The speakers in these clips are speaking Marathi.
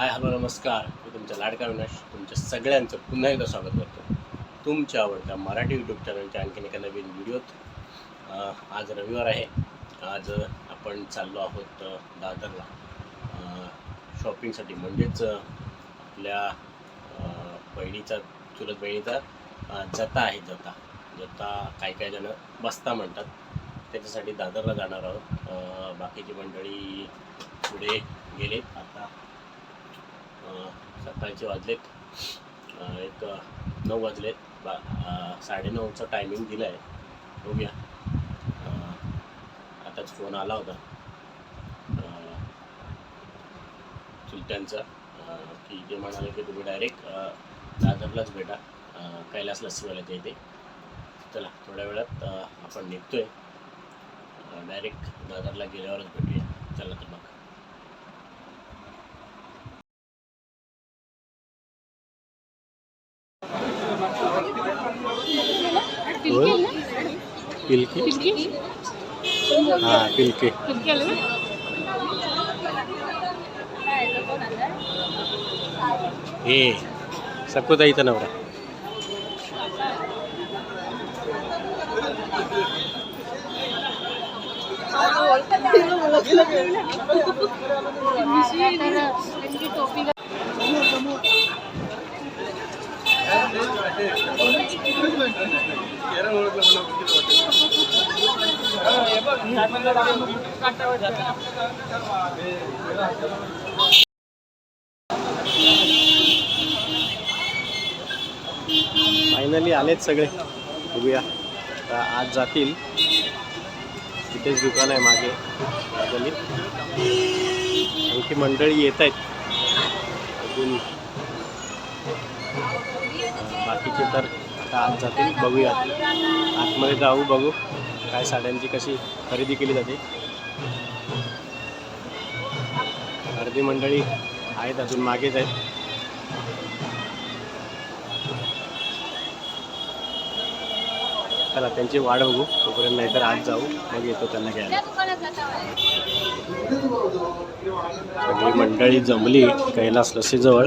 हाय हॅलो नमस्कार. मी तुमच्या लाडका विनाश तुमच्या सगळ्यांचं पुन्हा एकदा स्वागत करतो. तुमच्या आवडत्या मराठी यूट्यूब चॅनलच्या आणखीन एका नवीन व्हिडिओत आज रविवार आहे. आज आपण चाललो आहोत दादरला. शॉपिंगसाठी म्हणजेच आपल्या बहिणीचा चुलत बहिणीचा जता आहे जता. जता काही काही जण बस्ता म्हणतात. त्याच्यासाठी दादरला जाणार आहोत. बाकीची मंडळी पुढे गेलेत. आता सकाळचे वाजलेत. एक नऊ वाजलेत. बा साडेनऊचा टायमिंग दिला आहे बघूया आताच फोन आला होता. अं, चुलत्यांचा. की ते म्हणाले की तुम्ही डायरेक्ट दादरलाच भेटा. अं, कैलास लस्सीवाल्याच्या इथे चला थोड्या वेळात आपण निघतोय. डायरेक्ट दादरला गेल्यावरच भेटूया. चला तर मग. ಪಿಲ್ಕಿ ಹಾ ಪಿಲ್ಕಿ ಏ ಸಕ್ಕುದೈತನವ್ರ ಟೋಪಿ फायनली आलेत सगळे. बघूया. आता आज जातील. तिथेच दुकान आहे मागे. गल्लीत आणखी मंडळी येत आहेत. अजून. बाकीचे तर आता आज जातील. बघूया. आतमध्ये जाऊ बघू. काय साड्यांची कशी खरेदी केली जाते? अर्धी मंडळी आहेत अजून मागेच आहेत. चला त्यांची वाढ बघू. तोपर्यंत नाहीतर आज जाऊ. मग येतो त्यांना घ्यायला. सगळी मंडळी जमली कैलास लसीजवळ.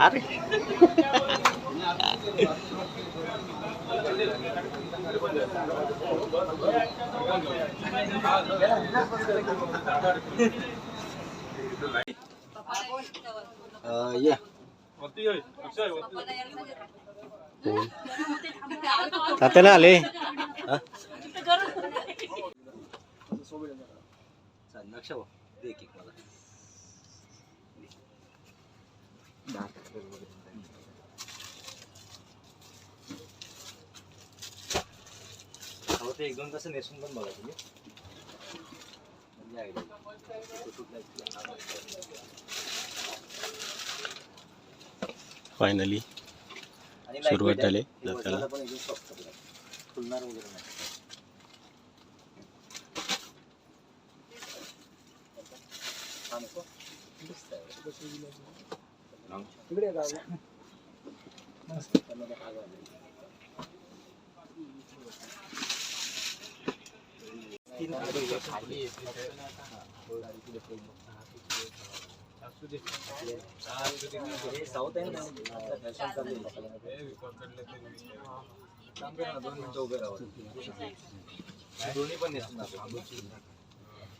अरे या तात्याला आले लक्ष भाऊ दे एक एक मला अहो, ते एक दोन तास नेसून पण बघा तुम्ही म्हणजे? फायनली सुरुवात झाली. हे. वजनाला पण एकदम आहे. फुलणार वगैरे नाही हा नको? तिकडे साऊथ आहे ना आता चालू दोन मिनिटं उभे दोन्ही पण येतात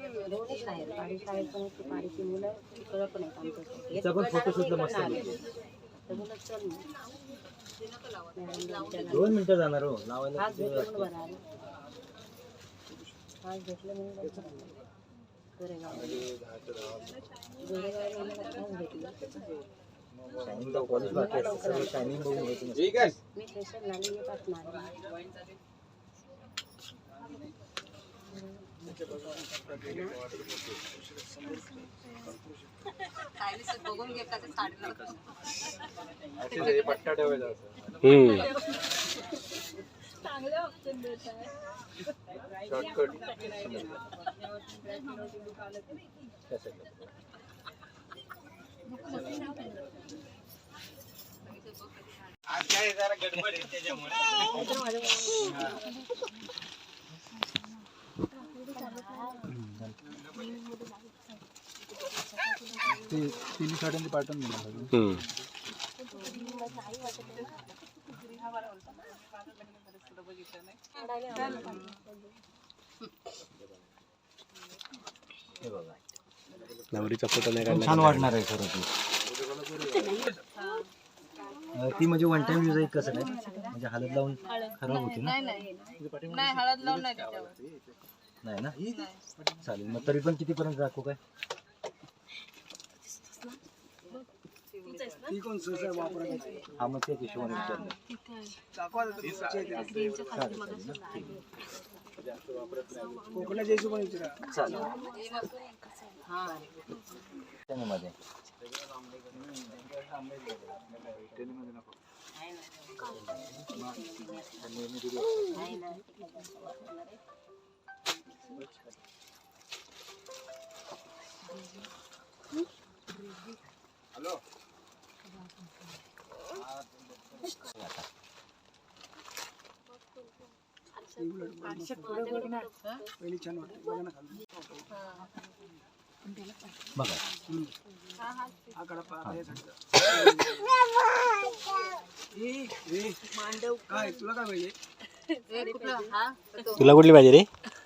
की उभे राहू. राहुल, हे टाईप घेऊन दे ना. नीट आहेत ना तिचा पण फोटोशूटला मस्त आहे. दोन मिनिटं जाणार हो लावायला किती वेळ लागतो? शायनिंगचा polish बाकी असतं. सगळं शायनिंग बघून घ्यायचं नसतं. मी स्पेशल आज काय जरा गडबड घे त्याच्यामुळे हम्म. हे बघा. नवरीचा फोटो नाही काढला. छान वाटणार आहे खरं ती. अं, ती म्हणजे वन टाइम यूज आहे कसं काय म्हणजे हळद लावून खराब होती ना? नाही हळद लावून नाही त्याच्यावर. नाही ना? चालेल मग तरी पण कितीपर्यंत राखू काय? हा मग ते हिशोबाने विचारलं. चालेल त्यामध्ये बघा तुला कुठली पाहिजे रे?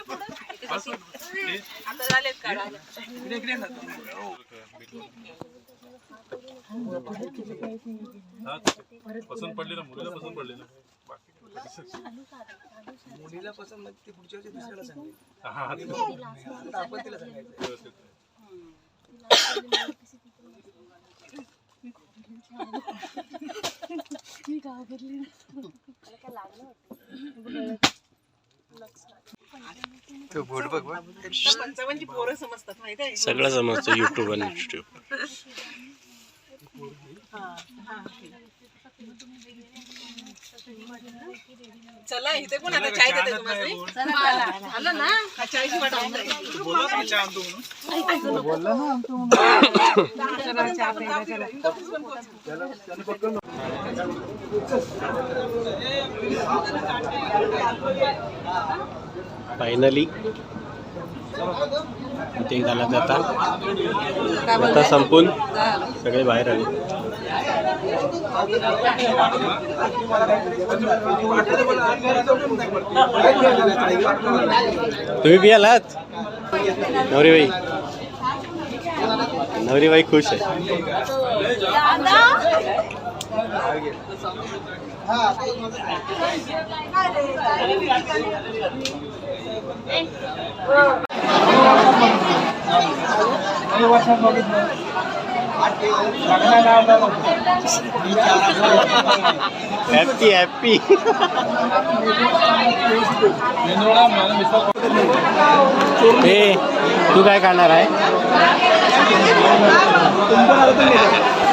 पंधरा आता झालेत काढायला पसंत पडली ना मुलीला पसंत पडली ना. मुलीला पसंत म्हणजे ती पुढच्या वर्षी दुसऱ्याला सांगेल. हा आपण तिला सांगायचं व्यवस्थित. पंचावन्नची पोरं समजतात माहिती आहे? सगळं समजतं युट्यूब आणि युट्यूब चला इथे पण आता चाय देते तुम्हाला? आलं ना? हा चायची वाट फायनली ते झाला आता. आता संपून सगळे बाहेर आले. तुम्ही बी आलात नवरीबाई. नवरीबाई खुश आहे. हॅपी हॅपी हे तू काय खाणार आहे?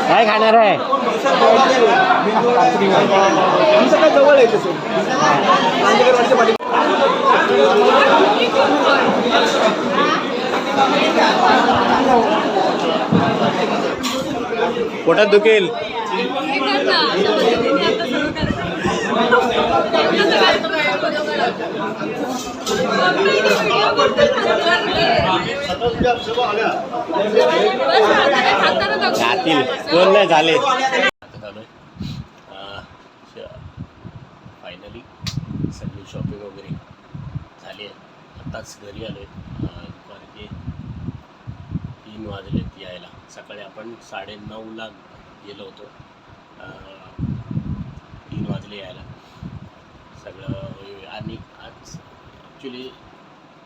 काय खाणार आहे? जवळ आहे पोटात दुखेल. जातील. कोण नाही झाले. फायनली सगळी शॉपिंग वगैरे झाली आहे. आत्ताच घरी आलो आहे तीन वाजलेत यायला. सकाळी आपण साडे नऊला गेलो होतो. तीन वाजले यायला. सगळं आणि आज ॲक्च्युली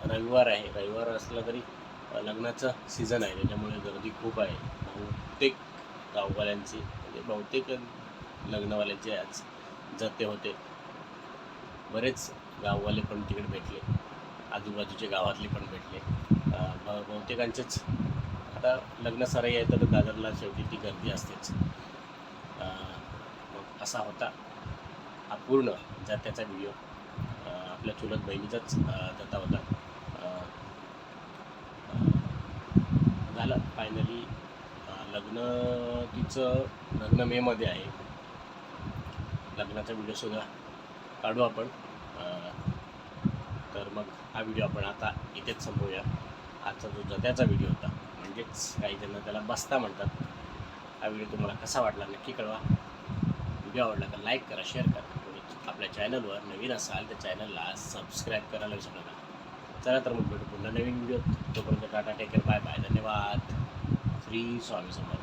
रविवार आहे. रविवार असला तरी लग्नाचं सीझन आहे. त्याच्यामुळे गर्दी खूप आहे. बहुतेक गाववाल्यांची म्हणजे बहुतेक लग्नवाल्यांचे आज जते होते. बरेच गाववाले पण तिकडे भेटले. आजूबाजूचे गावातले पण भेटले. ब- बहुतेकांचेच आता लग्न सराई आहे तर दादरला शेवटी ती गर्दी असतेच. मग असा होता हा पूर्ण जात्याचा व्हिडिओ आपल्या चुलत बहिणीचाच जाता होता. झालं फायनली लग्न तिचं लग्न मेमध्ये आहे. लग्नाचा व्हिडिओसुद्धा काढू आपण. तर मग हा व्हिडिओ आपण आता इथेच संपवूया आजचा जो जत्याचा व्हिडिओ होता. म्हणजेच काही जण त्याला बस्ता म्हणतात. हा व्हिडिओ तुम्हाला कसा वाटला नक्की कळवा. व्हिडिओ आवडला तर लाईक करा शेअर करा. कोणी आपल्या चॅनलवर नवीन असाल तर चॅनलला सबस्क्राईब करायला विसरू नका. चला तर मग भेटू पुन्हा नवीन व्हिडिओ तोपर्यंत टाटा टेकर बाय बाय धन्यवाद. श्री स्वामी समर्थ.